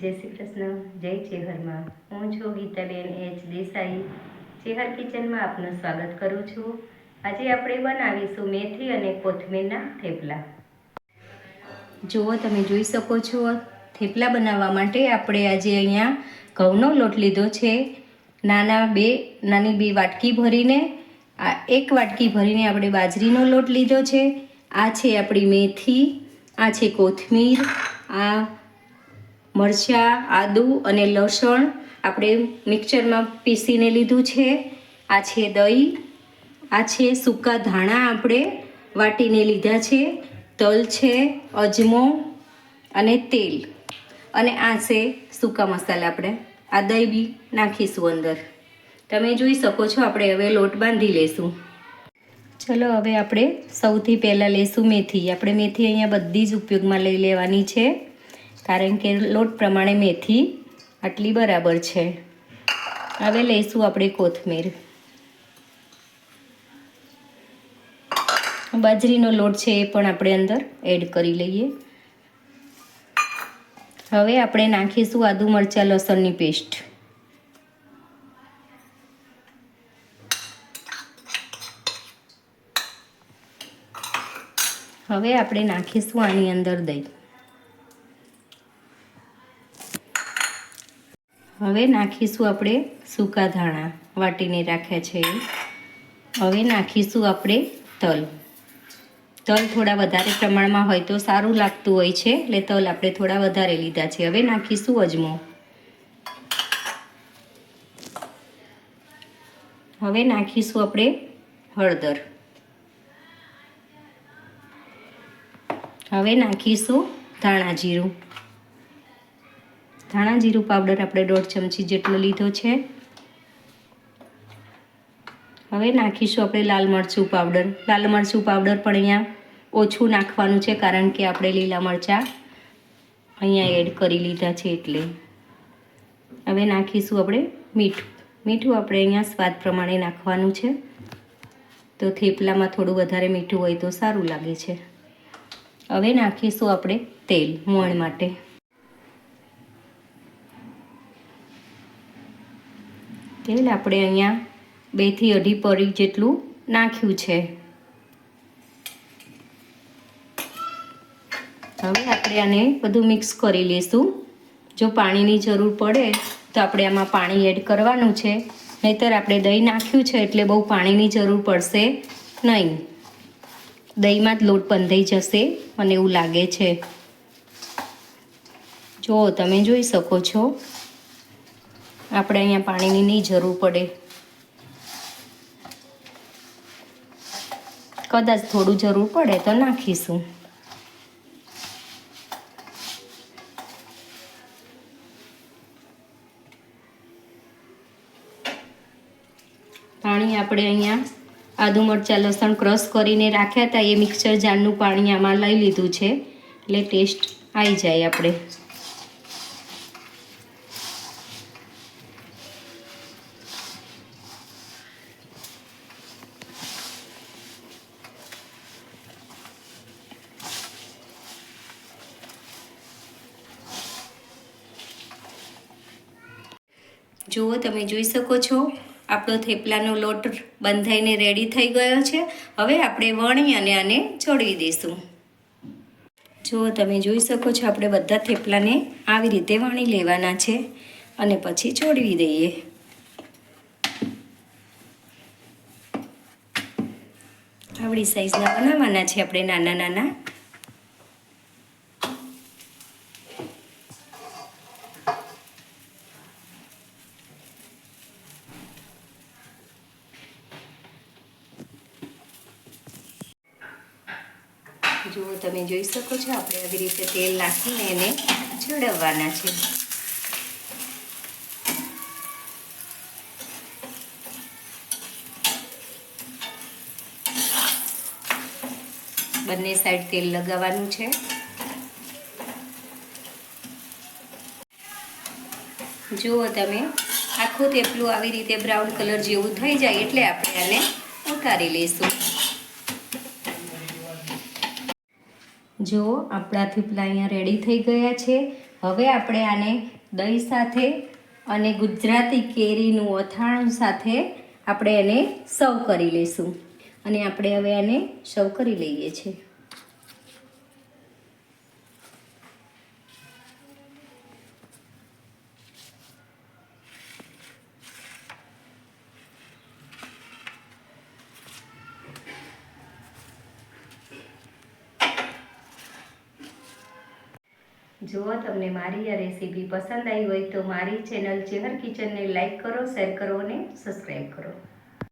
જય શ્રી કૃષ્ણ, જય ચેહરમાં. હું છું ગીતાબેન એચ દેસાઈ. ચેહર કિચનમાં આપનું સ્વાગત કરું છું. આજે આપણે બનાવીશું મેથી અને કોથમીરના થેપલા. જુઓ, તમે જોઈ શકો છો, થેપલા બનાવવા માટે આપણે આજે અહીંયા ઘઉંનો લોટ લીધો છે. નાના બે, નાની બે વાટકી ભરીને, આ એક વાટકી ભરીને આપણે બાજરીનો લોટ લીધો છે. આ છે આપણી મેથી, આ છે કોથમીર, આ મરચાં, આદું અને લસણ આપણે મિક્સરમાં પીસીને લીધું છે. આ છે દહીં. આ છે સૂકા ધાણા આપણે વાટીને લીધા છે. તલ છે, અજમો અને તેલ. અને આ છે સૂકા મસાલા આપણે. આ દહીં બી નાખીશું અંદર. તમે જોઈ શકો છો આપણે હવે લોટ બાંધી લેશું. ચલો હવે આપણે સૌથી પહેલાં લેશું મેથી. આપણે મેથી અહીંયા બધી જ ઉપયોગમાં લઈ લેવાની છે. કારણ કે લોટ પ્રમાણે મેથી આટલી બરાબર છે. હવે લઈશું આપણે કોથમીર. બાજરીનો લોટ છે એ પણ આપણે અંદર એડ કરી લઈએ. હવે આપણે નાખીશું આદુ મરચાં લસણની પેસ્ટ. હવે આપણે નાખીશું આની અંદર દહીં. હવે નાખીશું આપણે સૂકા ધાણા, વાટીને રાખ્યા છે. હવે નાખીશું આપણે તલ. તલ થોડા વધારે પ્રમાણમાં હોય તો સારું લાગતું હોય છે, એટલે તલ આપણે થોડા વધારે લીધા છે. હવે નાખીશું અજમો. હવે નાખીશું આપણે હળદર. હવે નાખીશું ધાણા જીરું. ધાણા જીરું પાવડર આપણે દોઢ ચમચી જેટલો લીધો છે. હવે નાખીશું આપણે લાલ મરચું પાવડર. લાલ મરચું પાવડર પણ અહીંયા ઓછું નાખવાનું છે કારણ કે આપણે લીલા મરચાં અહીંયા એડ કરી લીધા છે એટલે. હવે નાખીશું આપણે મીઠું. મીઠું આપણે અહીંયા સ્વાદ પ્રમાણે નાખવાનું છે. તો થેપલામાં થોડું વધારે મીઠું હોય તો સારું લાગે છે. હવે નાખીશું આપણે તેલ, મોણ માટે. તેલ આપણે અહીંયા બેથી અઢી પરી જેટલું નાખ્યું છે? હવે આપણે આને બધું મિક્સ કરી લઈશું. જો પાણીની જરૂર પડે તો આપણે આમાં પાણી એડ કરવાનું છે. નહીતર આપણે દહીં નાખ્યું છે એટલે બહુ પાણીની જરૂર પડશે નહીં. દહીંમાં જ લોટ બંધાઈ જશે મને એવું લાગે છે. જો તમે જોઈ શકો છો આપણે અહીંયા પાણીની નહીં જરૂર પડે. કદાચ થોડું જરૂર પડે તો નાખીશું. પાણી આપણે અહીંયા આદુ મરચાં લસણ ક્રશ કરીને રાખ્યા હતા. એ મિક્સર જારનું પાણી આમાં લઈ લીધું છે. એટલે ટેસ્ટ આવી જાય આપણે. જુઓ તમે જોઈ શકો છો, આપણો થેપલાનો લોટ બંધાઈને રેડી થઈ ગયો છે. હવે આપણે વણી અને આને ચડવી દઈશું. જુઓ તમે જોઈ શકો છો, આપણે બધા થેપલાને આવી રીતે વણી લેવાના છે અને પછી ચોડવી દઈએ. આવડી સાઈઝના બનાવવાના છે, આપણે નાના નાના જુઓ તમે જોઈ શકો છો, આપણે આવી રીતે તેલ નાખીને એને ચડવવાના છે. બંને સાઈડ તેલ લગાવવાનું છે. જુઓ તમે, આખું થેપલું આવી રીતે બ્રાઉન કલર જેવું થઈ જાય એટલે આપણે આને ઉતારી લઈશું. જો આપણા થીપલા અહીંયા રેડી થઈ ગયા છે. હવે આપણે આને દહીં સાથે અને ગુજરાતી કેરીનું અથાણું સાથે આપણે એને સર્વ કરી લઈશું. અને આપણે હવે આને સર્વ કરી લઈએ છીએ. જો તમને મારી આ રેસીપી પસંદ આવી હોય તો મારી ચેનલ ચેહર કિચનને લાઈક કરો, શેર કરો અને સબસ્ક્રાઈબ કરો.